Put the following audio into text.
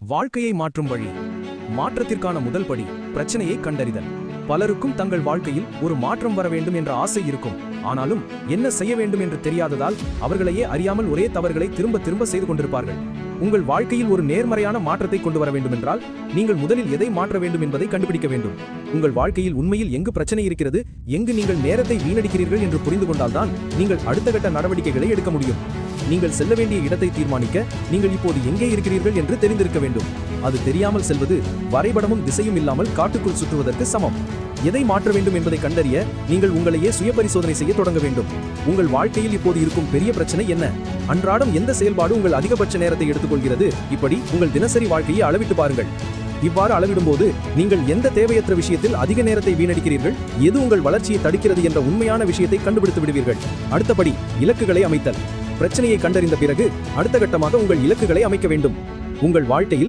வாழ்க்கையை மாற்றும் வழி. மாற்றத்திற்கான முதல் படி பிரச்சனையை கண்டறிதல். பலருக்கும் தங்கள் வாழ்க்கையில் ஒரு மாற்றம் வர வேண்டும் என்ற ஆசை இருக்கும். ஆனாலும் என்ன செய்ய வேண்டும் என்று தெரியாததால் அவர்களையே அறியாமல் ஒரே தவறுகளை திரும்ப திரும்ப செய்து கொண்டிருப்பார்கள். உங்கள் வாழ்க்கையில் ஒரு நேர்மறையான மாற்றத்தை கொண்டு வர வேண்டும் என்றால் நீங்கள் முதலில் எதை மாற்ற வேண்டும் என்பதை கண்டுபிடிக்க வேண்டும். உங்கள் வாழ்க்கையில் உண்மையில் எங்கு பிரச்சனை இருக்கிறது எங்கு நீங்கள் நேரத்தை வீணடிக்கிறீர்கள் என்று புரிந்து கொண்டால்தான் நீங்கள் அடுத்த கட்ட நடவடிக்கைகளை எடுக்க முடியும். நீங்கள் செல்ல வேண்டிய இடத்தை தீர்மானிக்க நீங்கள் இப்போது எங்கே இருக்கிறீர்கள் என்று தெரிந்திருக்க வேண்டும். அது தெரியாமல் செல்வது வரைபடமும் திசையும் இல்லாமல் காட்டுக்குள் சுற்றுவதற்கு சமம். எதை மாற்ற வேண்டும் என்பதை கண்டறிய நீங்கள் உங்களையே சுய பரிசோதனை செய்ய தொடங்க வேண்டும். உங்கள் வாழ்க்கையில் இப்போது இருக்கும் பெரிய பிரச்சனை என்ன? அன்றாடம் எந்த செயல்பாடு உங்கள் அதிகபட்ச நேரத்தை எடுத்துக்கொள்கிறது? இப்படி உங்கள் தினசரி வாழ்க்கையை அளவிட்டு பாருங்கள். இவ்வாறு அளவிடும்போது நீங்கள் எந்த தேவையற்ற விஷயத்தில் அதிக நேரத்தை வீணடிக்கிறீர்கள்? எது உங்கள் வளர்ச்சியை தடுக்கிறது என்ற உண்மையான விஷயத்தை கண்டுபிடித்து விடுவீர்கள். அடுத்தபடி இலக்குகளை அமைத்தல். பிரச்சனையை கண்டறிந்த பிறகு அடுத்த கட்டமாக உங்கள் இலக்குகளை அமைக்க வேண்டும். உங்கள் வாழ்க்கையில்